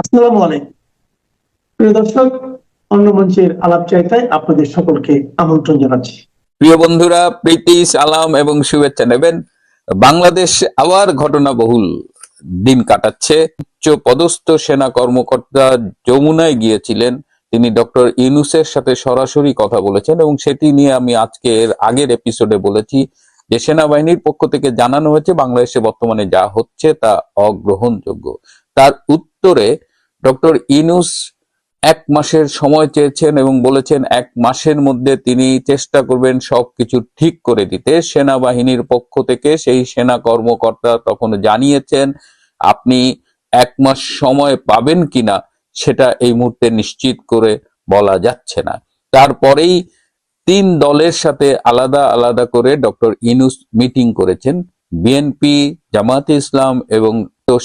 আসসালামু আলাইকুম। প্রিয় দর্শক, অন্য মঞ্চের আলাপ চাইতায় আপনাদের সকলকে আমন্ত্রণ জানাচ্ছি। প্রিয় বন্ধুরা, প্রীতি, সালাম এবং শুভেচ্ছা নেবেন। বাংলাদেশ আবার ঘটনাবহুল দিন কাটাচ্ছে। উচ্চ পদস্থ সেনা কর্মকর্তা যমুনায় গিয়েছিলেন। তিনি ডক্টর ইউনুসের সাথে সরাসরি কথা বলেছেন এবং সেটি নিয়ে আমি আজকে এর আগের এপিসোডে বলেছি যে সেনাবাহিনীর পক্ষ থেকে জানানো হয়েছে বাংলাদেশে বর্তমানে যা হচ্ছে তা অগ্রহণযোগ্য। তার উত্তরে ডক্টর ইনুস এক মাসের সময় চেয়েছেন এবং বলেছেন, এক মাসের মধ্যে তিনি চেষ্টা করবেন সবকিছু ঠিক করে দিতে। সেনাবাহিনীর পক্ষ থেকে সেই সেনা কর্মকর্তা তখন জানিয়েছেন, আপনি এক মাস সময় পাবেন কিনা সেটা এই মুহূর্তে নিশ্চিত করে বলা যাচ্ছে না। তারপরেই তিন দলের সাথে আলাদা আলাদা করে ডক্টর ইনুস মিটিং করেছেন, বিএনপি জামাতে ইসলাম এবং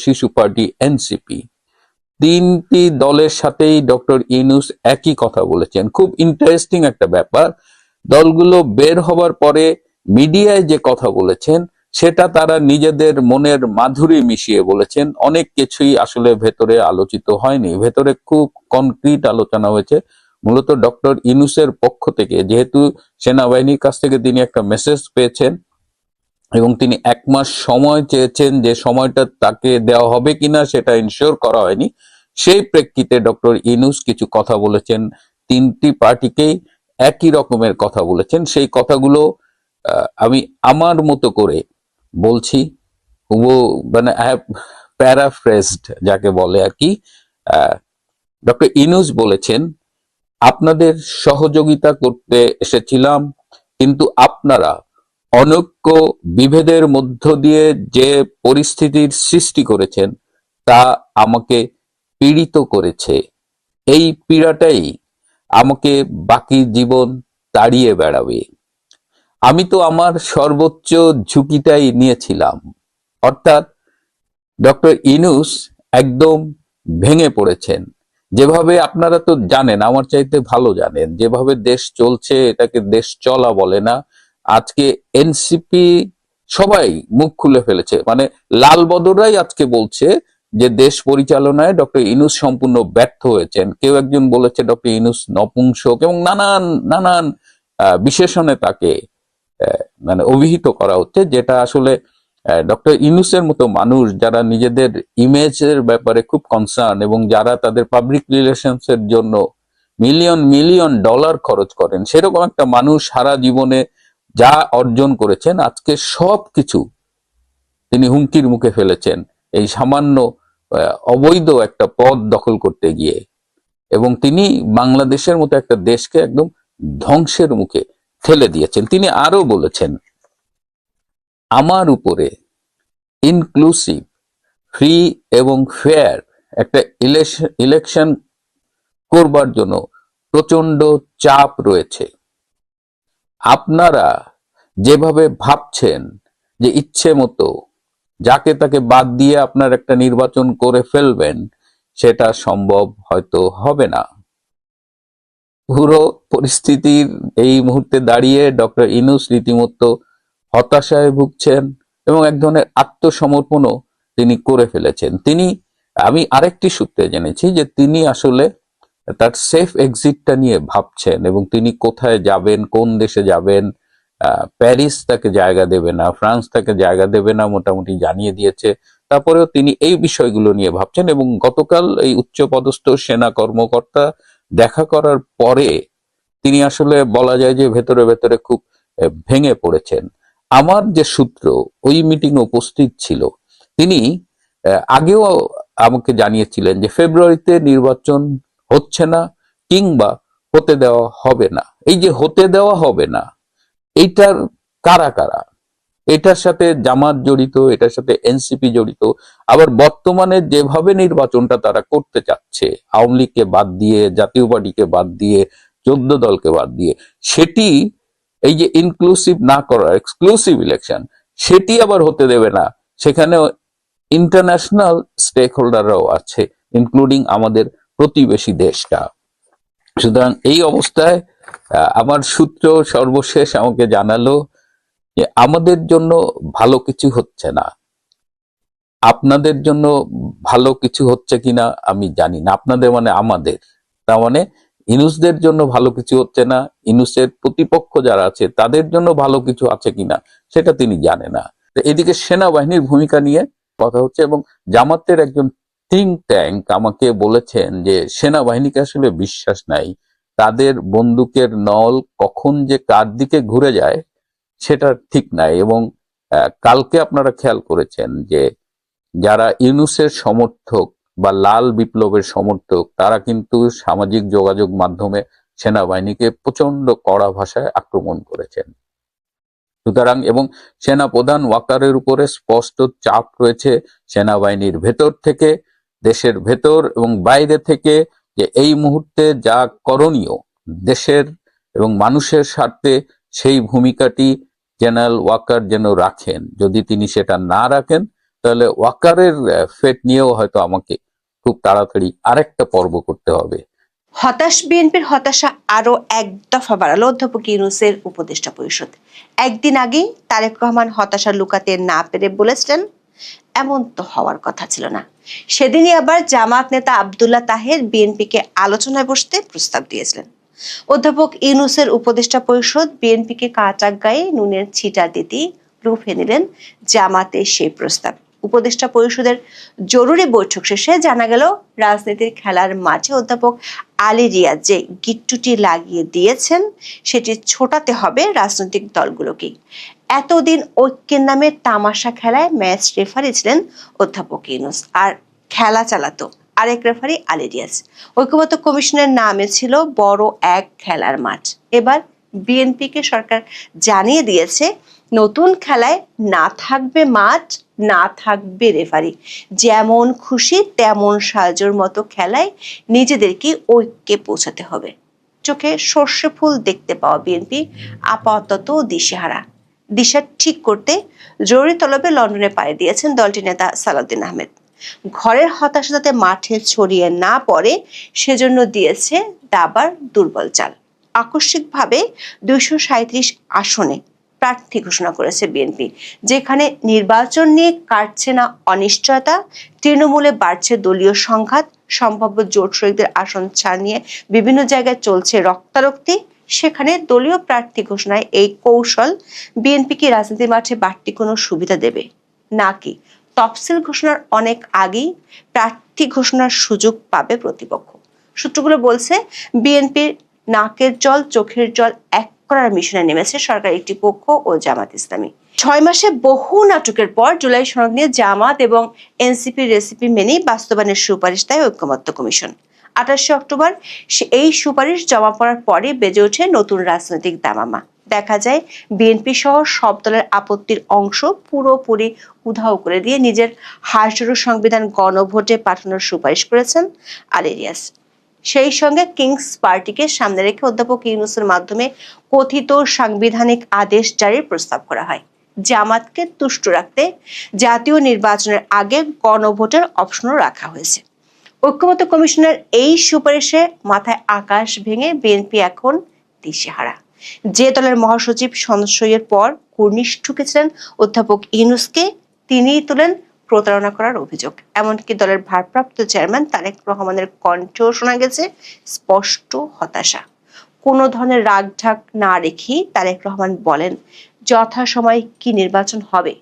শিশু পার্টি, এনসিপি। তিনটি দলের সাথেই ডক্টর ইউনুস একই কথা বলেছেন। খুব ইন্টারেস্টিং একটা ব্যাপার। দলগুলো বের হবার পরে মিডিয়ায় যে কথা বলেছেন, সেটা তারা নিজেদের মনের মাধুরী মিশিয়ে বলেছেন। অনেক কিছুই আসলে ভেতরে আলোচিত হয়নি। ভেতরে খুব কনক্রিট আলোচনা হয়েছে। মূলত ডক্টর ইনুসের পক্ষ থেকে, যেহেতু সেনাবাহিনীর কাছ থেকে তিনি একটা মেসেজ পেয়েছেন এবং তিনি এক মাস সময় চেয়েছেন যে সময়টা তাকে দেওয়া হবে কিনা সেটা ইনশিওর করা হয়নি। সেই প্রেক্ষিতে ডক্টর ইনুস কিছু কথা বলেছেন, তিনটি পার্টিকেই একই রকমের কথা বলেছেন। সেই কথাগুলো আমি আমার মতো করে বলছি ও মানে প্যারাফ্রেসড যাকে বলে আর কি। ডক্টর ইনুস বলেছেন, আপনাদের সহযোগিতা করতে এসেছিলাম, কিন্তু আপনারা অনৈক্য বিভেদের মধ্য দিয়ে যে পরিস্থিতির সৃষ্টি করেছেন, তা আমাকে পীড়িত করেছে। এই পীড়াটাই আমাকে বাকি জীবন তাড়িয়ে বেড়াবে। আমি তো আমার সর্বোচ্চ ঝুঁকিটাই নিয়েছিলাম। অর্থাৎ ডক্টর ইনুস একদম ভেঙে পড়েছেন। যেভাবে আপনারা তো জানেন, আমার চাইতে ভালো জানেন, যেভাবে দেশ চলছে, এটাকে দেশ চলা বলে না। আজকে এনসিপি সবাই মুখ খুলে ফেলেছে। মানে লাল বদরাই আজকে বলছে যে দেশ পরিচালনায় ডক্টর ইনুস সম্পূর্ণ ব্যর্থ হয়েছেন। কেউ একজন বলেছে ডক্টর ইনুস নপুংসক এবং নানান নানান বিশেষণে তাকে মানে অভিহিত করা হচ্ছে, যেটা আসলে ডক্টর ইনুসের মতো মানুষ যারা নিজেদের ইমেজের ব্যাপারে খুব কনসার্ন এবং যারা তাদের পাবলিক রিলেশনস এর জন্য মিলিয়ন মিলিয়ন ডলার খরচ করেন, সেরকম একটা মানুষ সারা জীবনে যা অর্জন করেছেন, আজকে সব কিছু তিনি হুমকির মুখে ফেলেছেন। এই সামান্য অবৈধ একটা পদ দখল করতে গিয়ে এবং তিনি বাংলাদেশের মতো একটা দেশকে একদম ধ্বংসের মুখে ঠেলে দিয়েছেন। তিনি আরও বলেছেন, আমার উপরে ইনক্লুসিভ ফ্রি এবং ফেয়ার একটা ইলেকশন করবার জন্য প্রচণ্ড চাপ রয়েছে। আপনারা যেভাবে ভাবছেন যে ইচ্ছে মতো যাকে তাকে বাদ দিয়ে আপনার একটা নির্বাচন করে ফেলবেন, সেটা সম্ভব হয়তো হবে না। পুরো পরিস্থিতির এই মুহূর্তে দাঁড়িয়ে ডক্টর ইনুস রীতিমতো হতাশায় ভুগছেন এবং এক ধরনের আত্মসমর্পণও তিনি করে ফেলেছেন। তিনি, আমি আরেকটি সূত্রে জেনেছি যে তিনি আসলে তার সেফ এক্সিটটা নিয়ে ভাবছেন এবং তিনি কোথায় যাবেন, কোন দেশে যাবেন প্যারিস তাকে জায়গা দেবে না, ফ্রান্স তাকে জায়গা দেবে না, মোটামুটি জানিয়ে দিয়েছে। তারপরেও তিনি এই বিষয়গুলো নিয়ে ভাবছেন এবং গতকাল এই উচ্চপদস্থ সেনা কর্মকর্তা দেখা করার পরে তিনি আসলে বলা যায় যে ভেতরে ভেতরে খুব ভেঙে পড়েছেন। আমার যে সূত্র, ওই মিটিং উপস্থিত ছিল। তিনি আগেও আমাকে জানিয়েছিলেন যে ফেব্রুয়ারিতে নির্বাচন হচ্ছে না কিংবা হতে দেওয়া হবে না। এই যে হতে দেওয়া হবে না এইটার কারা কারা? এটার সাথে জামাত জড়িত, এটার সাথে এনসিপি জড়িত, আবার বর্তমানে যেভাবে নির্বাচনটা তারা করতে চাচ্ছে, আওয়ামী লীগকে বাদ দিয়ে, জাতীয় পার্টিকে বাদ দিয়ে, চোদ্দ দলকে বাদ দিয়ে, সেটি এই যে ইনক্লুসিভ না করা এক্সক্লুসিভ ইলেকশন সেটি আবার হতে দেবে না। সেখানে ইন্টারন্যাশনাল স্টেক হোল্ডাররাও আছে ইনক্লুডিং আমাদের প্রতিবেশী দেশটা। সুতরাং এই অবস্থায় আমার সূত্র সর্বশেষ আমাকে জানালো যে আমাদের জন্য ভালো কিছু হচ্ছে না। আপনাদের জন্য ভালো কিছু হচ্ছে কিনা আমি জানি না। আপনাদের মানে আমাদের। তার মানে ইনুসদের জন্য ভালো কিছু হচ্ছে না, ইনুসের প্রতিপক্ষ যারা আছে, তাদের জন্য ভালো কিছু আছে কিনা সেটা তিনি জানে না। এদিকে সেনাবাহিনীর ভূমিকা নিয়ে কথা হচ্ছে এবং জামাতের একজন থিঙ্ক ট্যাঙ্ক আমাকে বলেছেন যে সেনাবাহিনীকে আসলে বিশ্বাস নাই। তাদের বন্দুকের নল কখন যে কার দিকে ঘুরে যায়, সেটা ঠিক নাই। এবং কালকে আপনারা খেয়াল করেছেন যে, যারা ইউনুসের সমর্থক বা লাল বিপ্লবের সমর্থক, তারা কিন্তু সামাজিক যোগাযোগ মাধ্যমে সেনাবাহিনীকে প্রচণ্ড কড়া ভাষায় আক্রমণ করেছেন। সুতরাং, এবং সেনা প্রধান ওয়াকারের উপরে স্পষ্ট চাপ রয়েছে সেনাবাহিনীর ভেতর থেকে, দেশের ভেতর এবং বাইরে থেকে যে এই মুহূর্তে যা করণীয় দেশের এবং মানুষের স্বার্থে সেই ভূমিকাটি জেনারেল ওয়াকার যেন রাখেন। যদি তিনি সেটা না রাখেন, তাহলে ওয়াকারের ফেট নিয়েও হয়তো আমাকে খুব তাড়াতাড়ি আরেকটা পর্ব করতে হবে। হতাশ বিএনপির হতাশা আরও এক দফা বাড়ালো অধ্যাপক ইউনুসের উপদেষ্টা পরিষদ। একদিন আগেই তারেক রহমান হতাশা লুকাতে না পেরে বলেছিলেন এমন তো হওয়ার কথা ছিল না। সেদিনই আবার জামাত নেতা আবদুল্লাহ তাহের বিএনপিকে আলোচনায় বসতে প্রস্তাব দিয়েছিলেন। অধ্যাপক ইউনুসের উপদেষ্টা পরিষদ বিএনপিকে কাঁচা গায়ে নুনের ছিটা দিতেই রুফে নিলেন জামাতে সেই প্রস্তাব। উপদেষ্টা পরিষদের জরুরি বৈঠক শেষে জানা গেল, রাজনীতির খেলার মাঝে অধ্যাপক আলী রিয়াজ যে গিট্টুটি লাগিয়ে দিয়েছেন, সেটি ছোটাতে হবে রাজনৈতিক দলগুলোকেই এতদিন ঐক্যের নামে তামাশা খেলায় ম্যাচ রেফারি ছিলেন অধ্যাপক ইউনুস, আর খেলা চালাতো আরেক রেফারি আলী রিয়াজ। ঐক্যবদ্ধ কমিশনের নামে ছিল বড় এক খেলার মাঠ। এবার বিএনপিকে সরকার জানিয়ে দিয়েছে, নতুন খেলায় না থাকবে মাঠ না থাকবে রেফারি যেমন খুশি, তেমন সাজোর মতো খেলায় নিজেদেরকে ঐক্যে পৌঁছাতে হবে। চোখে সর্ষে ফুল দেখতে পাওয়া বিএনপি, আপাতত দিশেহারা। দিশা ঠিক করতে জরুরি তলবে লন্ডনে পাড়ি দিয়েছেন দলটির নেতা সালাউদ্দিন আহমেদ। ঘরের হতাশা যাতে মাঠে ছড়িয়ে না পড়ে, সেজন্য দিয়েছে দাবার দুর্বল চাল। আকস্মিকভাবে দুইশো আসনে প্রার্থী ঘোষণা করেছে বিএনপি যেখানে নির্বাচন নিয়ে কাটছে না অনিশ্চয়তা, তৃণমূলে বাড়ছে দলীয় সংঘাত, সম্ভাব্য জোট শরিকদের আসন ছাড় নিয়ে বিভিন্ন জায়গায় চলছে রক্তারক্তি। সেখানে দলীয় প্রার্থী ঘোষণায় এই কৌশল বিএনপি কি রাজনীতি মাঠে বাড়তি কোনো সুবিধা দেবে? নাকি তফসিল ঘোষণার অনেক আগেই প্রার্থী ঘোষণার সুযোগ পাবে প্রতিপক্ষ? সূত্রগুলো বলছে বিএনপির নাকের জল, চোখের জল এক করার মিশনে নেমেছে সরকার একটি পক্ষ ও জামাত ইসলামী। ছয় মাসে বহু নাটকের পর জুলাই সনদ নিয়ে জামাত এবং এনসিপি রেসিপি মেনেই বাস্তবায়নের সুপারিশ দেয় ঐক্যমত্য কমিশন। আঠাশে অক্টোবর এই সুপারিশ জমা পড়ার পরে বেজে ওঠে নতুন রাজনৈতিক দামামা। দেখা যায়, বিএনপি সহ সব দলের আপত্তির অংশ পুরোপুরি উধাও করে দিয়ে নিজের হাসজোড়ো সংবিধান গণভোটে পাঠানোর সুপারিশ করেছেন আলেরিয়াস সেই সঙ্গে কিংস পার্টিকে সামনে রেখে অধ্যাপক ইউনুসের মাধ্যমে কথিত সাংবিধানিক আদেশ জারির প্রস্তাব করা হয়। জামাতকে তুষ্ট রাখতে জাতীয় নির্বাচনের আগে গণভোটের অপশনও রাখা হয়েছে। ঐক্যমত্য কমিশনের এই সুপারিশে মাথায় আকাশ ভেঙে বিএনপি এখন দিশেহারা। যে দলের মহাসচিব সদস্যের পর কুর্নিশ ঠুকেছিলেন অধ্যাপক ইউনুসকে, তিনিই তোলেন প্রতারণা করার অভিযোগ। এমনকি দলের ভারপ্রাপ্ত চেয়ারম্যান তারেক রহমানের কণ্ঠেও শোনা গেছে স্পষ্ট হতাশা। কোনো ধরনের রাগঢাক না রেখেই তারেক রহমান বলেন যথাসময়ে কি নির্বাচন হবে,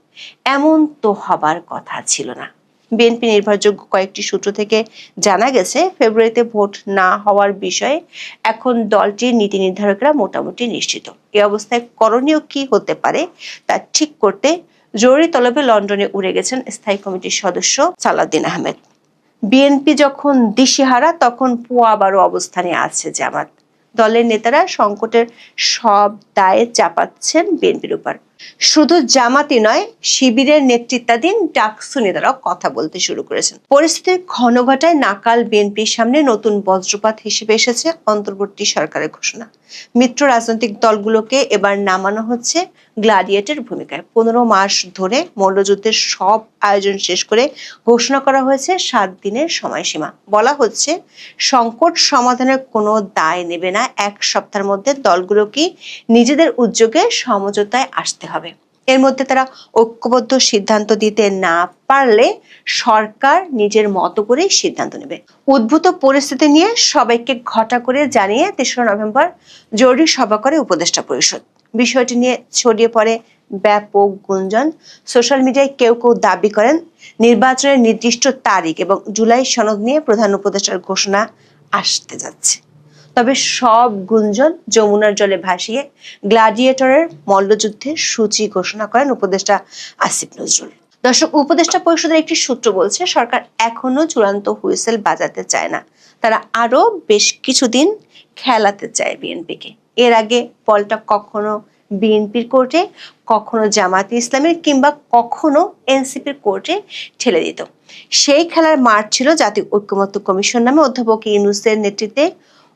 এমন তো হবার কথা ছিল না। বিএনপি নির্ভরযোগ্য কয়েকটি সূত্র থেকে জানা গেছে, ফেব্রুয়ারিতে ভোট না হওয়ার বিষয়ে এখন দলটির নীতি নির্ধারকরা মোটামুটি নিশ্চিত। এ অবস্থায় করণীয় কি হতে পারে তা ঠিক করতে জরুরি তলবে লন্ডনে উড়ে গেছেন স্থায়ী কমিটির সদস্য সালাউদ্দিন আহমেদ। বিএনপি যখন দিশেহারা, তখন পোয়াবারও অবস্থানে আছে জামাত। দলের নেতারা সংকটের সব দায়ে চাপাচ্ছেন বিএনপির উপর। শুধু জামাতি নয়, শিবিরের নেতৃত্বাধীন ডাকসু নেতারাও কথা বলতে শুরু করেছেন। পরিস্থিতির ঘন ঘটায় নাকাল বিএনপির সামনে নতুন বজ্রপাত হিসেবে এসেছে অন্তর্বর্তী সরকারের ঘোষণা। মিত্র রাজনৈতিক দলগুলোকে এবার নামানো হচ্ছে গ্লাডিয়েটের ভূমিকায়। পনেরো মাস ধরে মল্লযুদ্ধের সব আয়োজন শেষ করে ঘোষণা করা হয়েছে সাত দিনের সময়সীমা। বলা হচ্ছে, সংকট সমাধানের কোনো দায় নেবে না। এক সপ্তাহের মধ্যে দলগুলোকে নিজেদের উদ্যোগে সমঝোতায় আসতে হবে। এর মধ্যে তারা ঐক্যবদ্ধ সিদ্ধান্ত দিতে না পারলে সরকার নিজের মতো করেই সিদ্ধান্ত নেবে। উদ্ভূত পরিস্থিতি নিয়ে সবাইকে ঘটা করে জানিয়ে তেসরা নভেম্বর জরুরি সভা করে উপদেষ্টা পরিষদ। বিষয়টি নিয়ে ছড়িয়ে পড়ে ব্যাপক গুঞ্জন। সোশ্যাল মিডিয়ায় কেউ কেউ দাবি করেন, নির্বাচনের নির্দিষ্ট তারিখ এবং জুলাই সনদ নিয়ে প্রধান উপদেষ্টার ঘোষণা আসতে যাচ্ছে। তবে সব গুঞ্জন যমুনার জলে ভাসিয়ে গ্লাডিয়েটরের মল্লযুদ্ধের সূচি ঘোষণা করেন উপদেষ্টা আসিফ নজরুল। দর্শক, উপদেষ্টা পরিষদের একটি সূত্র বলছে, সরকার এখনও চূড়ান্ত হুইসেল বাজাতে চায় না। তারা আরও বেশ কিছুদিন খেলাতে চায় বিএনপিকে। এর আগে বলটা কখনো বিএনপির কোর্টে, কখনো জামাতে ইসলামের কিংবা কখনো এনসিপির কোর্টে ঠেলে দিত। সেই খেলার মাঠ ছিল জাতীয় ঐক্যমত্য কমিশন নামে অধ্যাপক ইউনুসের নেতৃত্বে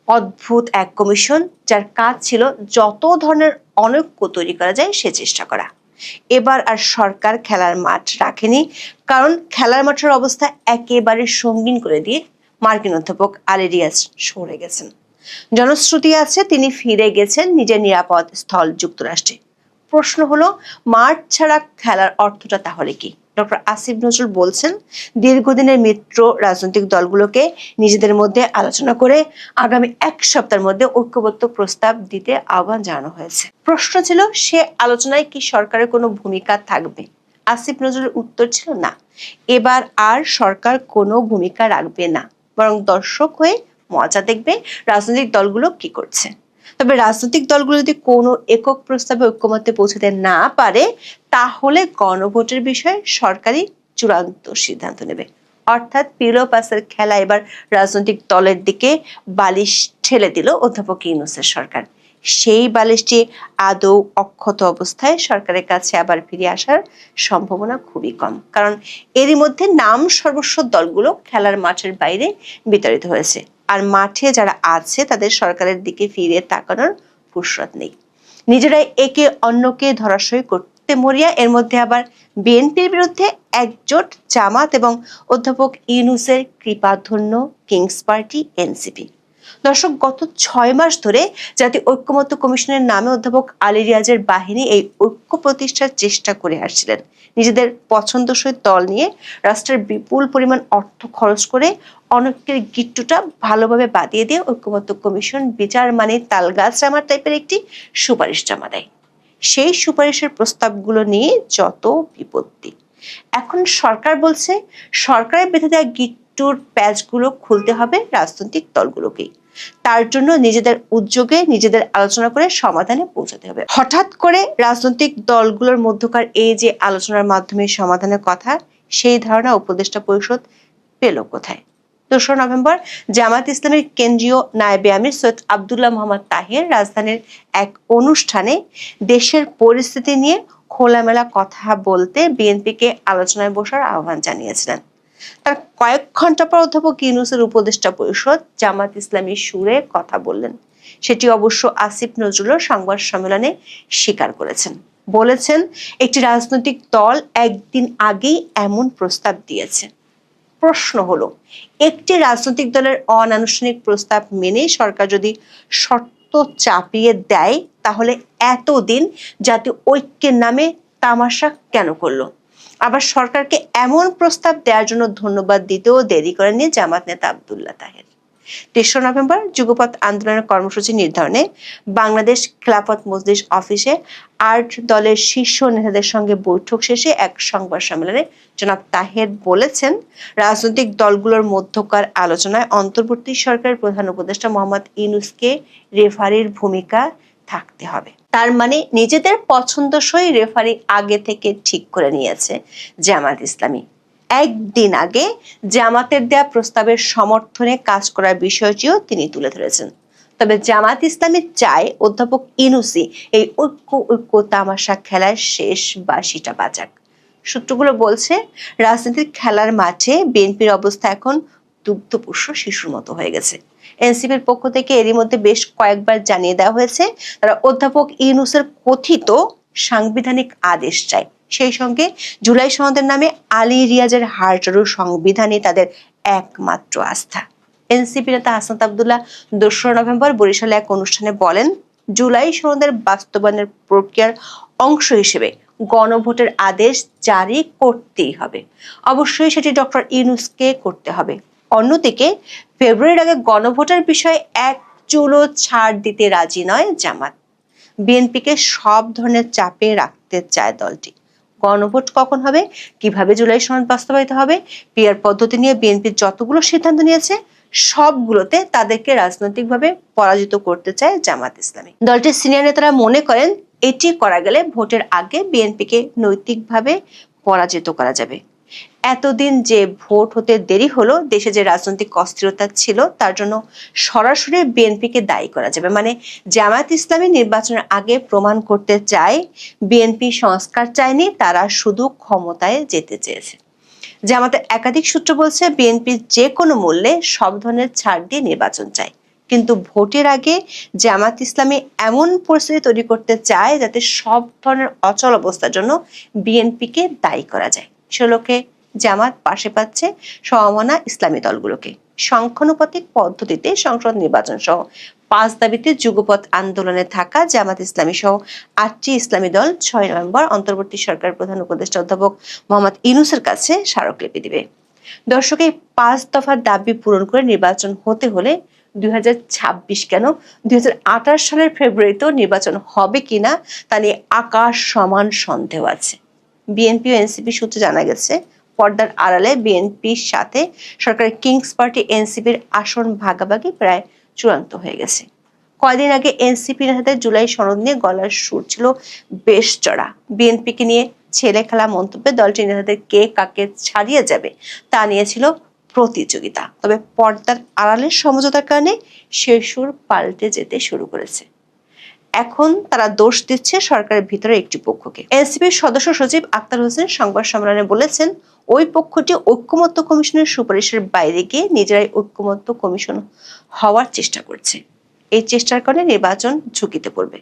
অদ্ভুত এক কমিশন যার কাজ ছিল যত ধরনের অনৈক্য তৈরি করা যায় সে চেষ্টা করা। এবার আর সরকার খেলার মাঠ রাখেনি, কারণ খেলার মাঠের অবস্থা একেবারে সঙ্গীন করে দিয়ে মার্কিন অধ্যাপক আলী রিয়াজ সরে গেছেন। জনশ্রুতি আছে তিনি ফিরে গেছেন নিজের নিরাপদ স্থল যুক্তরাষ্ট্রে। প্রশ্ন হলো, মাঠ ছাড়া খেলার অর্থটা তাহলে কি? ডক্টর আসিফ নজরুল বলছেন, দীর্ঘদিনের মিত্র রাজনৈতিক দলগুলোকে নিজেদের মধ্যে আলোচনা করে আগামী এক সপ্তাহের মধ্যে ঐক্যবদ্ধ প্রস্তাব দিতে আহ্বান জানানো হয়েছে। প্রশ্ন ছিল, সে আলোচনায় কি সরকারের কোনো ভূমিকা থাকবে? আসিফ নজরুলের উত্তর ছিল না। এবার আর সরকার কোনো ভূমিকা রাখবে না। বরং দর্শক হয়ে মজা দেখবে রাজনৈতিক দলগুলো কি করছে। তবে রাজনৈতিক দলগুলো যদি কোনো একক প্রস্তাবে ঐক্যমত্যে পৌঁছাতে না পারে, তাহলে গণভোটের বিষয়ে সরকারি চূড়ান্ত সিদ্ধান্ত নেবে। অর্থাৎ পিলো পাসের খেলা এবার রাজনৈতিক দলের দিকে বালিশ ঠেলে দিল অধ্যাপক ইউনুসের সরকার। সেই বালিশটি আদৌ অক্ষত অবস্থায় সরকারের কাছে আবার ফিরে আসার সম্ভাবনা খুবই কম। কারণ এরই মধ্যে নাম সর্বস্ব দলগুলো খেলার মাঠের বাইরে বিতাড়িত হয়েছে। আর মাঠে যারা আছে, তাদের সরকারের দিকে ফিরে তাকানোর ফুসরত নেই। নিজেরাই একে অন্যকে ধরাশয় করতে মরিয়া, এর মধ্যে আবার বিএনপির বিরুদ্ধে একজোট জামাত এবং অধ্যাপক ইউনুসের কৃপাধন্য কিংস পার্টি, এনসিপি। দর্শক, গত ছয় মাস ধরে জাতীয় ঐক্যমত্য কমিশনের নামে অধ্যাপক আলী রিয়াজের বাহিনী এই ঐক্য প্রতিষ্ঠার চেষ্টা করে আসছিলেন। নিজেদের পছন্দসই দল নিয়ে রাষ্ট্রের বিপুল পরিমাণ অর্থ খরচ করে অনেকের গিট্টুটা ভালোভাবে বাদিয়ে দিয়ে ঐক্যমত্য কমিশন বিচার মানে তালগাছ জামার টাইপের একটি সুপারিশ জমা দেয়। সেই সুপারিশের প্রস্তাবগুলো নিয়ে যত বিপত্তি। এখন সরকার বলছে সরকারের বেঁধে দেওয়া গিট্টুর প্যাচগুলো খুলতে হবে রাজনৈতিক দলগুলোকেই। তার জন্য নিজেদের উদ্যোগে নিজেদের আলোচনা করে সমাধানে পৌঁছাতে হবে। হঠাৎ করে রাজনৈতিক দলগুলোর মধ্যকার এই যে আলোচনার মাধ্যমে সমাধানের কথা, সেই ধারণা উপদেষ্টা পরিষদ পেল কোথায়? দোসরা নভেম্বর জামাত ইসলামের কেন্দ্রীয় নায়েবে আমির সৈয়দ আবদুল্লাহ মোহাম্মদ তাহের রাজধানীর এক অনুষ্ঠানে দেশের পরিস্থিতি নিয়ে খোলামেলা কথা বলতে বিএনপিকে আলোচনায় বসার আহ্বান জানিয়েছিলেন। তার কয়েক ঘণ্টা পর অধ্যাপক ইউনুসের উপদেষ্টা পরিষদ জামাত ইসলামী সুরে কথা বললেন। সেটি অবশ্য আসিফ নজরুলও সংবাদ সম্মেলনে স্বীকার করেছেন। বলেছেন, একটি রাজনৈতিক দল একদিন আগেই এমন প্রস্তাব দিয়েছে। প্রশ্ন হলো, একটি রাজনৈতিক দলের অনানুষ্ঠানিক প্রস্তাব মেনে সরকার যদি শর্ত চাপিয়ে দেয়, তাহলে এতদিন জাতীয় ঐক্যের নামে তামাশা কেন করল? আবার সরকারকে এমন প্রস্তাব দেওয়ার জন্য ধন্যবাদ দিতেও দেরি করেননি জামাত নেতা আবদুল্লাহ তাহের। তেসরা নভেম্বর যুগপথ আন্দোলনের কর্মসূচি নির্ধারণে বাংলাদেশ খেলাফত মজলিস অফিসে আট দলের শীর্ষ নেতাদের সঙ্গে বৈঠক শেষে এক সংবাদ সম্মেলনে জনাব তাহের বলেছেন, রাজনৈতিক দলগুলোর মধ্যকার আলোচনায় অন্তর্বর্তী সরকারের প্রধান উপদেষ্টা মোহাম্মদ ইনুসকে রেফারির ভূমিকা থাকতে হবে। তার মানে নিজেদের পছন্দসই রেফারি আগে থেকে ঠিক করে নিয়েছে জামাত ইসলামী। একদিন আগে জামাতের দেয়া প্রস্তাবের সমর্থনে কাজ করার বিষয়টিও তিনি তুলে ধরেছেন। তবে জামাত ইসলামী চায় অধ্যাপক ইনুসি এই ঐক্য ঐক্য তামাশা খেলার শেষ বাসিটা বাজাক। সূত্রগুলো বলছে, রাজনীতির খেলার মাঠে বিএনপির অবস্থা এখন দুগ্ধপুষ্য শিশুর মতো হয়ে গেছে। এনসিপির পক্ষ থেকে এরই মধ্যে বেশ কয়েকবার জানিয়ে দেওয়া হয়েছে, তারা অধ্যাপক ইউনুসের কথিত সাংবিধানিক আদেশ চায়। সেই সঙ্গে জুলাই সনদের নামে আলী রিয়াজের হারটারু সংবিধানে তাদের একমাত্র আস্থা। এনসিপি নেতা হাসনাত আবদুল্লাহ দোসরা নভেম্বর বরিশালে এক অনুষ্ঠানে বলেন, জুলাই সনদের বাস্তবায়নের প্রক্রিয়ার অংশ হিসেবে গণভোটের আদেশ জারি করতেই হবে। অবশ্যই সেটি ডক্টর ইউনুসকে করতে হবে। অন্যদিকে ফেব্রুয়ারির আগে গণভোটের বিষয়ে এক চুলো ছাড় দিতে রাজি নয় জামাত। বিএনপিকে সব ধরনের চাপে রাখতে চায় দলটি। গণভোট কখন হবে? কীভাবে জুলাই সনদ বাস্তবায়িত হবে? পিয়ার পদ্ধতি নিয়ে বিএনপি যতগুলো সিদ্ধান্ত নিয়েছে, সবগুলোতে তাদেরকে রাজনৈতিকভাবে পরাজিত করতে চায় জামাত ইসলামী। দলটির সিনিয়র নেতারা মনে করেন, এটি করা গেলে ভোটের আগে বিএনপিকে নৈতিকভাবে পরাজিত করা যাবে। এতদিন যে ভোট হতে দেরি হলো, দেশে যে রাজনৈতিক অস্থিরতা ছিল, তার জন্য সরাসরি বিএনপিকে দায়ী করা যাবে। মানে জামায়াত ইসলামী নির্বাচনের আগে প্রমাণ করতে চায়, বিএনপি সংস্কার চায়নি, তারা শুধু ক্ষমতায় যেতে চেয়েছে। জামাতের একাধিক সূত্র বলছে, বিএনপি যে কোনো মূল্যে সব ধরনের ছাড় দিয়ে নির্বাচন চায়। কিন্তু ভোটের আগে জামাত ইসলামী এমন পরিস্থিতি তৈরি করতে চায়, যাতে সব ধরনের অচল অবস্থার জন্য বিএনপিকে দায়ী করা যায়। সেলোকে জামাত পাশে পাচ্ছে সমমনা ইসলামী দলগুলোকে। সংখ্যানুপাতিক পদ্ধতিতে সংসদ নির্বাচন সহ পাঁচ দাবিতে যুগপথ আন্দোলনে থাকা জামাত ইসলামী সহ আটটি ইসলামী দল ছয় নভেম্বর অন্তর্বর্তী সরকার প্রধান উপদেষ্টা অধ্যাপক মোহাম্মদ ইনুসের কাছে স্মারকলিপি দিবে। দর্শক, এই পাঁচ দফার দাবি পূরণ করে নির্বাচন হতে হলে দুই হাজার ছাব্বিশ কেন দুই হাজার আঠাশ সালের ফেব্রুয়ারিতেও নির্বাচন হবে কিনা তা নিয়ে আকাশ সমান সন্দেহ আছে। বিএনপি ও এনসিপি সূত্রে জানা গেছে পর্দার আড়ালে বিএনপির সাথে সরকারের কিংস পার্টি এনসিপির আসন ভাগাভাগি প্রায় চূড়ান্ত হয়ে গেছে। কয়দিন আগে এনসিপি নেতাদের জুলাই সনদ নিয়ে গলার সুর ছিল বেশ চড়া। বিএনপিকে নিয়ে ছেলে খেলা মন্তব্যে দলটির নেতাদের কে কাকে ছাড়িয়ে যাবে তা নিয়েছিল প্রতিযোগিতা। তবে পর্দার আড়ালের সমঝোতার কারণে সে সুর পাল্টে যেতে শুরু করেছে। এখন তারা দোষ দিচ্ছে সরকারের ভিতরে একটি পক্ষকে। এনসিপির সদস্য সচিব আক্তার হোসেন সংবাদ সম্মেলনে বলেছেন ওই পক্ষটি ঐক্যমত্য কমিশনের সুপারিশের বাইরে গিয়ে নিজেরাই ঐক্যমত্য কমিশন হওয়ার চেষ্টা করছে। এই চেষ্টার কারণে নির্বাচন ঝুঁকিতে পড়বে।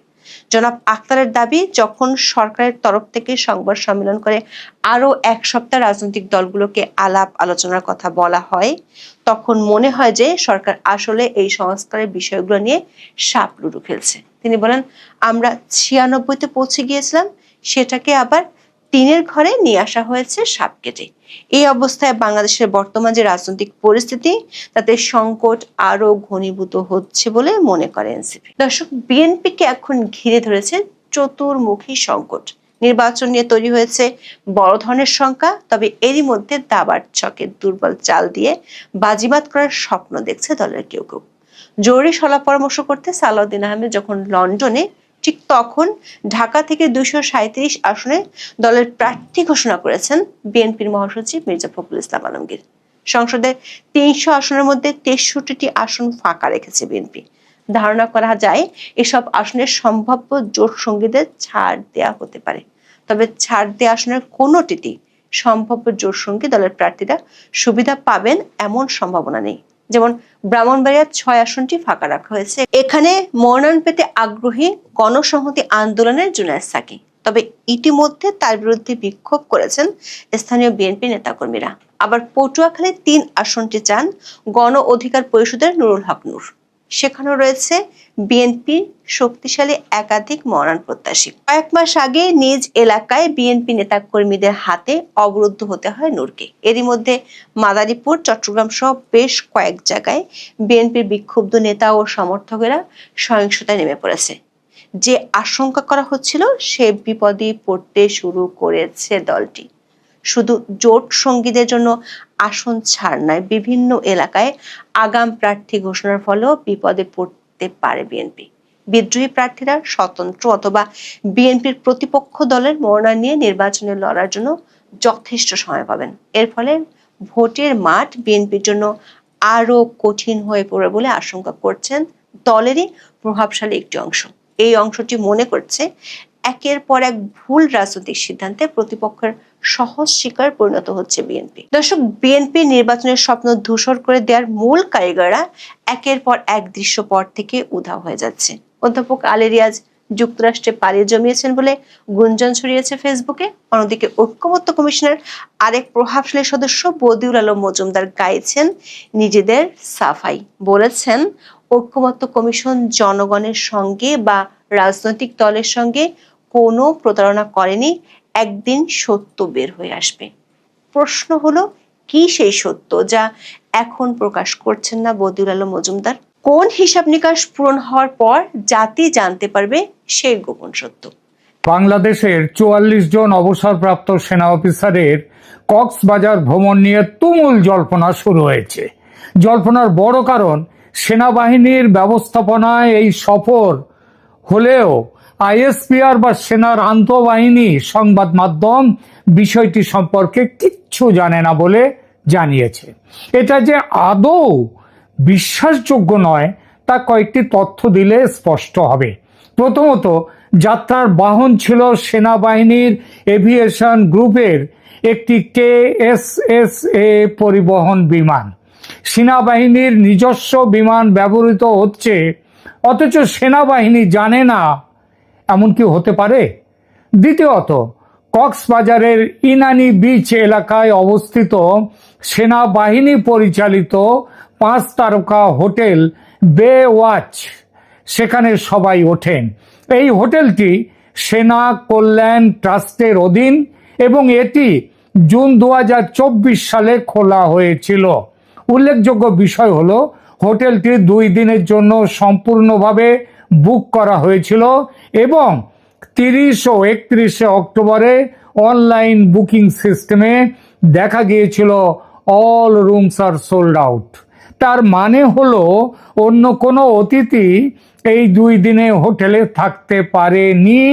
জনাব আক্তারের দাবি, যখন সরকারের তরফ থেকে সংবাদ সম্মেলন করে আরও এক সপ্তাহ রাজনৈতিক দলগুলোকে আলাপ আলোচনার কথা বলা হয়, তখন মনে হয় যে সরকার আসলে এই সংস্কারের বিষয়গুলো নিয়ে সাপ লুডু খেলছে। তিনি বলেন, আমরা ছিয়ানব্বইতে পৌঁছে গিয়েছিলাম, সেটাকে আবার তিনের ঘরে নিয়ে আসা হয়েছে সাপ কেটে। এই অবস্থায় বাংলাদেশের বর্তমান যে রাজনৈতিক পরিস্থিতি, তাতে সংকট আরও ঘনীভূত হচ্ছে বলে মনে করে এনসিপি। দর্শক, বিএনপিকে এখন ঘিরে ধরেছে চতুর্মুখী সংকট। নির্বাচন নিয়ে তৈরি হয়েছে বড় ধরনের শঙ্কা, তবে এরই মধ্যে দাবার ছকের দুর্বল চাল দিয়ে বাজিমাত করার স্বপ্ন দেখছে দলের কেউ কেউ। জরুরি সলা পরামর্শ করতে সালাউদ্দিন আহমেদ যখন লন্ডনে ঠিক তখন ঢাকা থেকে দুশো সাঁত্রিশ আসনে দলের প্রার্থী ঘোষণা করেছেন বিএনপির মহাসচিব মির্জা ফখরুল ইসলাম আলমগীর। সংসদে তিনশো আসনের মধ্যে তেষট্টিটি আসন ফাঁকা রেখেছে বিএনপি। ধারণা করা যায়, এসব আসনের সম্ভাব্য জোট সঙ্গীদের ছাড় দেয়া হতে পারে। তবে ছাড় দেয়া আসনের কোনোটিতেই সম্ভাব্য জোট সঙ্গী দলের প্রার্থীরা সুবিধা পাবেন এমন সম্ভাবনা নেই। যেমন ব্রাহ্মণবাড়িয়ার ছয় আসনটি ফাঁকা রাখা হয়েছে। এখানে মনোনয়ন পেতে আগ্রহী গণসংহতি আন্দোলনের জুনায়দ সাকি। তবে ইতিমধ্যে তার বিরুদ্ধে বিক্ষোভ করেছেন স্থানীয় বিএনপি নেতাকর্মীরা। আবার পটুয়াখালী তিন আসনটি চান গণ অধিকার পরিষদের নুরুল হক নূর। সেখানেও রয়েছে বিএনপি শক্তিশালী একাধিক মরান প্রত্যাশী। কয়েক মাস আগে নিজ এলাকায় বিএনপি নেতাকর্মীদের হাতে অবরুদ্ধ হতে হয় নূরকে। এরই মধ্যে মাদারীপুর, চট্টগ্রাম সহ বেশ কয়েক জায়গায় বিএনপির বিক্ষুব্ধ নেতা ও সমর্থকেরা সহিংসতায় নেমে পড়েছে। যে আশঙ্কা করা হচ্ছিল, সে বিপদে পড়তে শুরু করেছে দলটি। শুধু জোট সঙ্গীদের জন্য আসন ছাড় নয়, বিভিন্ন এলাকায় আগাম প্রার্থী ঘোষণার ফলেও বিপদে পড়তে পারে বিএনপি বিদ্রোহী প্রার্থীরা স্বতন্ত্র অথবা বিএনপির প্রতিপক্ষ দলের মনোনয়ন নিয়ে নির্বাচনে লড়ার জন্য যথেষ্ট সময় পাবেন। এর ফলে ভোটের মাঠ বিএনপির জন্য আরও কঠিন হয়ে পড়বে বলে আশঙ্কা করছেন দলেরই প্রভাবশালী একটি অংশ। এই অংশটি মনে করছে একের পর এক ভুল রাজনৈতিক সিদ্ধান্তে প্রতিপক্ষের সহজ শিকার পরিণত হচ্ছে বিএনপি। দর্শক, বিএনপি নির্বাচনের স্বপ্ন ধূসর করে দেওয়ার মূল কারিগররা একের পর এক দৃশ্যপট থেকে উধাও হয়ে যাচ্ছে। অধ্যাপক আলী রিয়াজ যুক্তরাষ্ট্রে পাড়ি জমিয়েছেন বলে গুঞ্জন ছড়িয়েছে ফেসবুকে। অন্যদিকে ঐক্যমত্য কমিশনের আরেক প্রভাবশালী সদস্য বদিউল আলম মজুমদার গাইছেন, নিজেদের সাফাই বলেছেন, ঐক্যমত্য কমিশন জনগণের সঙ্গে বা রাজনৈতিক দলের সঙ্গে কোনো প্রতারণা করেনি একদিন সত্য বের হয়ে আসবে। প্রশ্ন হলো, কি সেই সত্য যা এখন প্রকাশ করছেন না বদিউল আলম মজুমদার? কোন হিসাব নিকাশ পূরণ হওয়ার পর জাতি জানতে পারবে সেই গোপন সত্য? বাংলাদেশের চুয়াল্লিশ জন অবসরপ্রাপ্ত সেনা অফিসারের কক্সবাজার ভ্রমণ নিয়ে তুমুল জল্পনা শুরু হয়েছে। জল্পনার বড় কারণ, সেনাবাহিনীর ব্যবস্থাপনায় এই সফর হলেও আইএসপিআর বা সেনার আন্তঃবাহিনী সংবাদ মাধ্যম বিষয়টি সম্পর্কে কিচ্ছু জানে না বলে জানিয়েছে। এটা যে আদৌ বিশ্বাসযোগ্য নয়, তা কয়েকটি তথ্য দিলে স্পষ্ট হবে। প্রথমত, যাত্রার বাহন ছিল সেনাবাহিনীর এভিয়েশন গ্রুপের একটি কে এস এস এ পরিবহন বিমান। সেনাবাহিনীর নিজস্ব বিমান ব্যবহৃত হচ্ছে, অথচ সেনাবাহিনী জানে না এমন কি হতে পারে? দ্বিতীয়ত, কক্সবাজারের ইনানি বিচ এলাকায় অবস্থিত সেনাবাহিনী পরিচালিত পাঁচ তারকা হোটেল বে ওয়াচ সেখানে সবাই ওঠেন। এই হোটেলটি সেনা কল্যাণ ট্রাস্টের অধীন এবং এটি জুন দু হাজার চব্বিশ সালে খোলা হয়েছিল। উল্লেখযোগ্য বিষয় হলো, হোটেলটি দুই দিনের জন্য সম্পূর্ণভাবে বুক করা হয়েছিল এবং তিরিশ ও একত্রিশে অক্টোবরে অনলাইন বুকিং সিস্টেমে দেখা গিয়েছিল, all rooms are sold out. তার মানে হলো, অন্য কোনো অতিথি এই দুই দিনে হোটেলে থাকতে পারেনি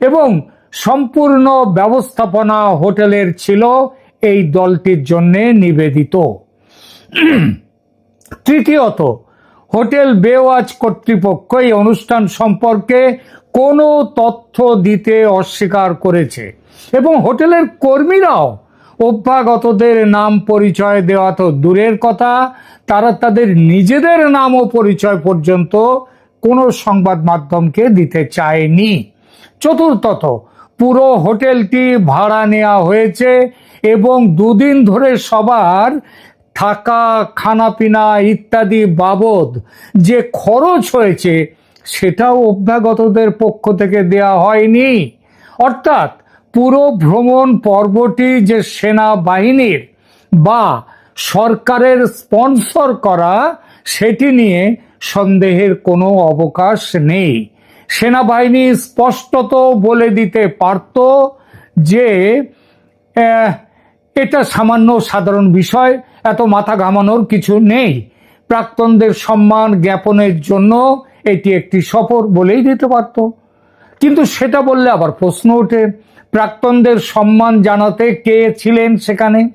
এবং সম্পূর্ণ ব্যবস্থাপনা হোটেলের ছিল এই দলটির জন্য নিবেদিত। তৃতীয়ত হোটেল বেওয়াজ কর্তৃপক্ষ এই অনুষ্ঠান সম্পর্কে কোনো তথ্য দিতে অস্বীকার করেছে এবং হোটেলের কর্মীরাও অভ্যাগতদের নাম পরিচয় দেওয়া তো দূরের কথা, তারা তাদের নিজেদের নাম ও পরিচয় পর্যন্ত কোনো সংবাদ মাধ্যমকে দিতে চায়নি। চতুর্থত, পুরো হোটেলটি ভাড়া নেওয়া হয়েছে এবং দুদিন ধরে সবার থাকা খানাপিনা ইত্যাদি বাবদ যে খরচ হয়েছে, সেটাও অভ্যাগতদের পক্ষ থেকে দেয়া হয়নি। অর্থাৎ পুরো ভ্রমণ পর্বটি যে সেনাবাহিনীর বা সরকারের স্পন্সর করা, সেটি নিয়ে সন্দেহের কোনো অবকাশ নেই। সেনাবাহিনী স্পষ্টত বলে দিতে পারত যে এটা সামান্য সাধারণ বিষয় এত মাথা ঘামানোর কিছু নেই। প্রাক্তনদের সম্মান জ্ঞাপনের জন্য এটি একটি সফর বলেই দিতে পারত। কিন্তু সেটা বললে আবার প্রশ্ন ওঠে, প্রাক্তনদের সম্মান জানাতে কে ছিলেন সেখানে?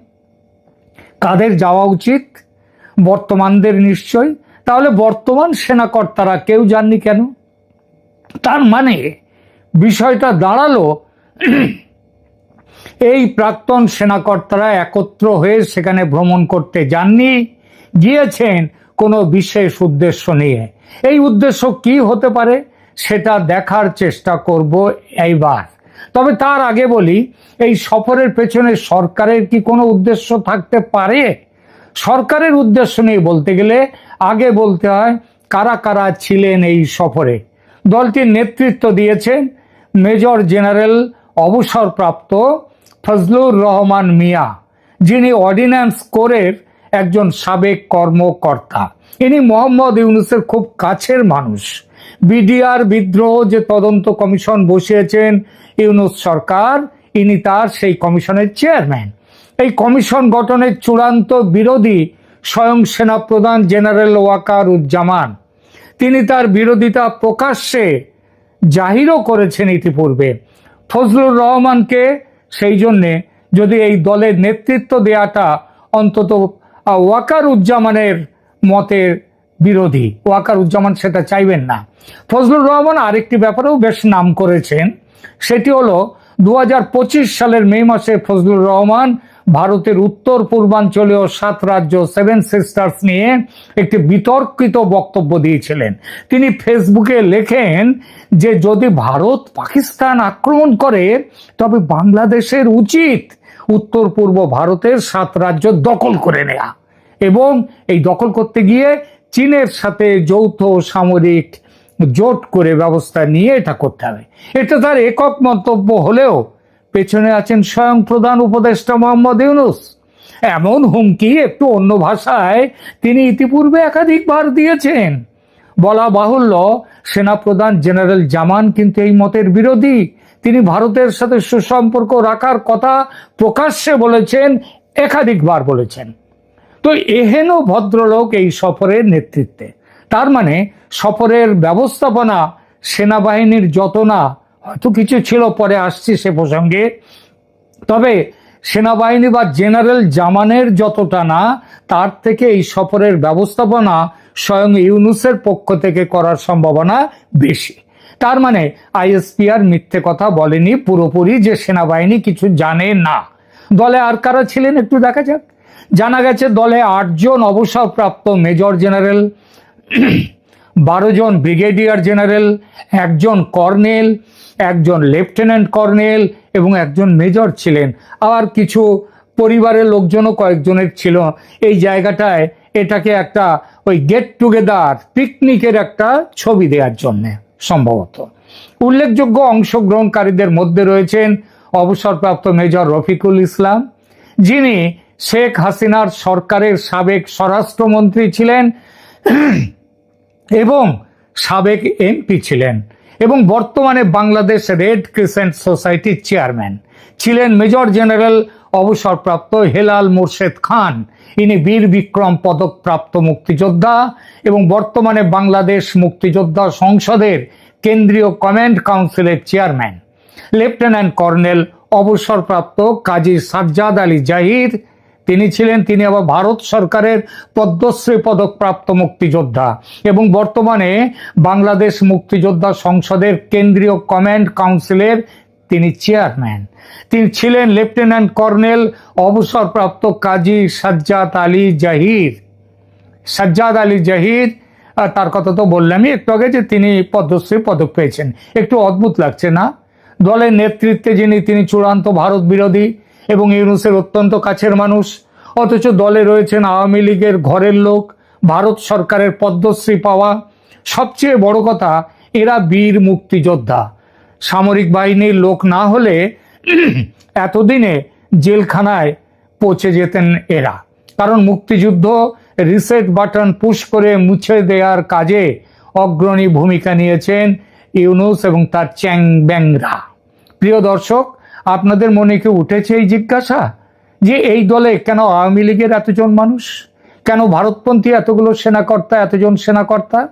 কাদের যাওয়া উচিত? বর্তমানদের নিশ্চয়? তাহলে বর্তমান সেনাকর্তারা কেউ জাননি কেন? তার মানে বিষয়টা দাঁড়াল এই প্রাক্তন সেনাকর্তারা একত্র হয়ে সেখানে ভ্রমণ করতে যাননি, গিয়েছেন কোনো বিশেষ উদ্দেশ্য নিয়ে। এই উদ্দেশ্য কি হতে পারে সেটা দেখার চেষ্টা করব এইবার। তবে তার আগে বলি, এই সফরের পেছনে সরকারের কি কোনো উদ্দেশ্য থাকতে পারে? সরকারের উদ্দেশ্য নিয়ে বলতে গেলে আগে বলতে হয় কারা কারা ছিলেন এই সফরে। দলটির নেতৃত্ব দিয়েছেন মেজর জেনারেল অবসরপ্রাপ্ত ফজলুর রহমান মিয়া, যিনি অর্ডিন্যান্স কোরের একজন সাবেক কর্মকর্তা। ইনি মোহাম্মদ ইউনুসের খুব কাছের মানুষ। বিডিআর বিদ্রোহ যে তদন্ত কমিশন বসিয়েছেন ইউনুস সরকার, ইনি তার সেই কমিশনের চেয়ারম্যান। এই কমিশন গঠনের চূড়ান্ত বিরোধী স্বয়ং সেনাপ্রধান জেনারেল ওয়াকার উজ্জামান তিনি তার বিরোধিতা প্রকাশ্যে জাহিরও করেছেন ইতিপূর্বে। ফজলুর রহমানকে সেই জন্যে যদি এই দলের নেতৃত্ব দেয়াটা অন্তত ওয়াকার উজ্জামানের মতের বিরোধী। ওয়াকার উজ্জামান সেটা চাইবেন না। ফজলুর রহমান আরেকটি ব্যাপারেও বেশ নাম করেছেন। সেটি হলো দু হাজার পঁচিশ সালের মে মাসে ফজলুর রহমান ভারতের উত্তর পূর্বাঞ্চলীয় সাত রাজ্য সেভেন সিস্টার্স নিয়ে একটি বিতর্কিত বক্তব্য দিয়েছিলেন। তিনি ফেসবুকে লেখেন যে, যদি ভারত পাকিস্তান আক্রমণ করে, তবে বাংলাদেশের উচিত উত্তর পূর্ব ভারতের সাত রাজ্য দখল করে নেয়া। এবং এই দখল করতে গিয়ে চীনের সাথে যৌথ সামরিক জোট করে ব্যবস্থা নিয়ে এটা করতে হবে। এটা তার একক মন্তব্য হলেও পেছনে আছেন স্বয়ং প্রধান উপদেষ্টা মোহাম্মদ ইউনুস। এমন হুমকি একটু অন্য ভাষায় তিনি ইতিপূর্বে একাধিকবার দিয়েছেন। বলা বাহুল্য, সেনাপ্রধান জেনারেল জামান কিন্তু এই মতের বিরোধী। তিনি ভারতের সাথে সুসম্পর্ক রাখার কথা প্রকাশ্যে বলেছেন, একাধিকবার বলেছেন। তো এহেন ভদ্রলোক এই সফরের নেতৃত্বে। তার মানে সফরের ব্যবস্থাপনা, সেনাবাহিনীর যত না হয়তো কিছু ছিল, পরে আসছি সে প্রসঙ্গে। তবে সেনাবাহিনী বা জেনারেল জামানের যতটা না, তার থেকে এই সফরের ব্যবস্থাপনা স্বয়ং ইউনুসের পক্ষ থেকে করার সম্ভাবনা বেশি। তার মানে আইএসপিআর মিথ্যে কথা বলেনি পুরোপুরি যে সেনাবাহিনী কিছু জানে না। দলে আর কারা ছিলেন একটু দেখা যাক। জানা গেছে, দলে আটজন অবসরপ্রাপ্ত মেজর জেনারেল বারো জন ব্রিগেডিয়ার জেনারেল, একজন কর্নেল, একজন লেফটেন্যান্ট কর্নেল এবং একজন মেজর ছিলেন। আবার কিছু পরিবারের লোকজনও কয়েকজনের ছিল। এই জায়গাটায় এটাকে একটা ওই গেট টুগেদার পিকনিকের একটা ছবি দেওয়ার জন্যে সম্ভবত। উল্লেখযোগ্য অংশগ্রহণকারীদের মধ্যে রয়েছেন অবসরপ্রাপ্ত মেজর রফিকুল ইসলাম। যিনি শেখ হাসিনার সরকারের সাবেক স্বরাষ্ট্রমন্ত্রী ছিলেন। এবং সাবেক এমপি ছিলেন এবং বর্তমানে বাংলাদেশ রেড ক্রিসেন্ট সোসাইটির চেয়ারম্যান ছিলেন মেজর জেনারেল অবসরপ্রাপ্ত হেলাল মোর্শেদ খান। ইনি বীর বিক্রম পদক প্রাপ্ত মুক্তিযোদ্ধা এবং বর্তমানে বাংলাদেশ মুক্তিযোদ্ধা সংসদের কেন্দ্রীয় কমান্ড কাউন্সিলের চেয়ারম্যান। লেফটেন্যান্ট কর্নেল, অবসরপ্রাপ্ত কাজী সাজ্জাদ আলী জাহির তিনি ছিলেন, তিনি আবার ভারত সরকারের পদ্মশ্রী পদক প্রাপ্ত মুক্তিযোদ্ধা এবং বর্তমানে বাংলাদেশ মুক্তিযোদ্ধা সংসদের কেন্দ্রীয় কমান্ড কাউন্সিলের তিনি চেয়ারম্যান। তিনি ছিলেন লেফটেন্যান্ট কর্নেল অবসরপ্রাপ্ত কাজী সাজ্জাদ আলী জাহির। সাজ্জাদ আলী জাহির তার কথা তো বললামই একটু আগে যে তিনি পদ্মশ্রী পদক পেয়েছেন। একটু অদ্ভুত লাগছে না? দলের নেতৃত্বে যিনি, তিনি চূড়ান্ত ভারত বিরোধী এবং ইউনুসের অত্যন্ত কাছের মানুষ। অথচ দলে রয়েছেন আওয়ামী লীগের ঘরের লোক, ভারত সরকারের পদ্মশ্রী পাওয়া। সবচেয়ে বড় কথা, এরা বীর মুক্তিযোদ্ধা। সামরিক বাহিনীর লোক না হলে এতদিনে জেলখানায় পৌঁছে যেতেন এরা। কারণ মুক্তিযুদ্ধ রিসেট বাটন পুশ করে মুছে দেওয়ার কাজে অগ্রণী ভূমিকা নিয়েছেন ইউনুস এবং তার চ্যাং ব্যাংরা প্রিয় দর্শক আপনাদের মনে কি উঠেছে এই জিজ্ঞাসা? যে এই দলে কেন আওয়ামী লীগের এতজন মানুষ? কেন ভারতপন্থী এতগুলো সেনাকর্তা, এতজন সেনাকর্তা?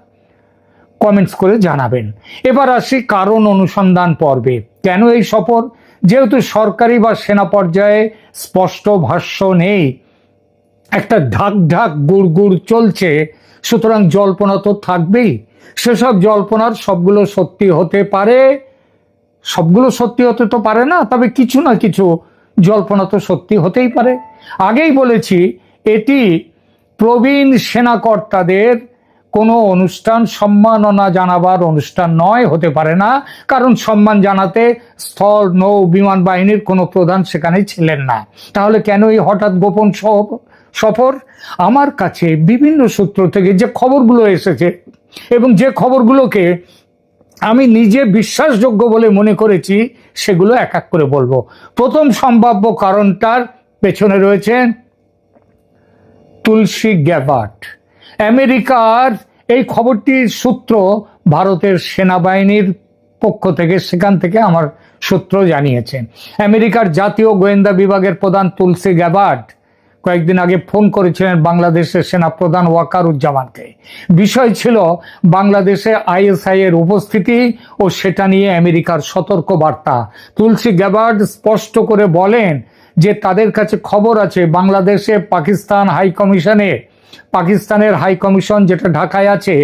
কমেন্টস করে জানাবেন। এবার আসি কারণ অনুসন্ধান পর্বে। কেন এই সফর? যেহেতু সরকারি বা সেনা পর্যায়ে স্পষ্ট ভাষ্য নেই। একটা ঢাক ঢাক গুড় গুড় চলছে, সুতরাং জল্পনা তো থাকবেই। সেসব জল্পনার সবগুলো সত্যি হতে পারে। সবগুলো সত্যি হতে তো পারে না, তবে কিছু না কিছু জল্পনা তো সত্যি হতেই পারে। আগেই বলেছি, এটি প্রবীণ সেনাকর্তাদের কোনো অনুষ্ঠান, সম্মাননা জানাবার অনুষ্ঠান নয়, হতে পারে না। কারণ সম্মান জানাতে স্থল, নৌ, বিমান বাহিনীর কোনো প্রধান সেখানে ছিলেন না। তাহলে কেন এই হঠাৎ গোপন সফ- সফর? আমার কাছে বিভিন্ন সূত্র থেকে যে খবরগুলো এসেছে এবং যে খবরগুলোকে আমি নিজে বিশ্বাসযোগ্য বলে মনে করেছি, সেগুলো এক এক করে বলব। প্রথম সম্ভাব্য কারণটার পেছনে রয়েছে তুলসী গ্যাবার্ট। আমেরিকার এই খবরটির সূত্র ভারতের সেনাবাহিনীর পক্ষ থেকে, সেখান থেকে আমার সূত্র জানিয়েছেন আমেরিকার জাতীয় গোয়েন্দা বিভাগের প্রধান তুলসী গ্যাবার্ট কয়েকদিন আগে ফোন করেছিলেন বাংলাদেশের সেনা প্রধান ওয়াকারুজ্জামানকে। বিষয় ছিল বাংলাদেশে আইএসআই এর উপস্থিতি ও সেটা নিয়ে আমেরিকার সতর্ক বার্তা তুলসী গ্যাবার্ড স্পষ্ট করে বলেন যে তাদের কাছে খবর আছে, বাংলাদেশে পাকিস্তান হাই কমিশনে পাকিস্তানের হাই কমিশন যেটা ঢাকায় আছে,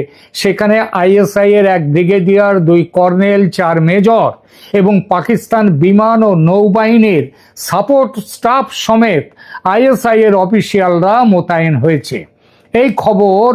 সেখানে আইএসআই এর এক ব্রিগেডিয়ার দুই কর্নেল, চার মেজর এবং পাকিস্তান বিমান ও নৌবাহিনীর সাপোর্ট স্টাফ সমেত আইএসআই এর অফিসিয়ালরা মোতায়েন হয়েছে। এই খবর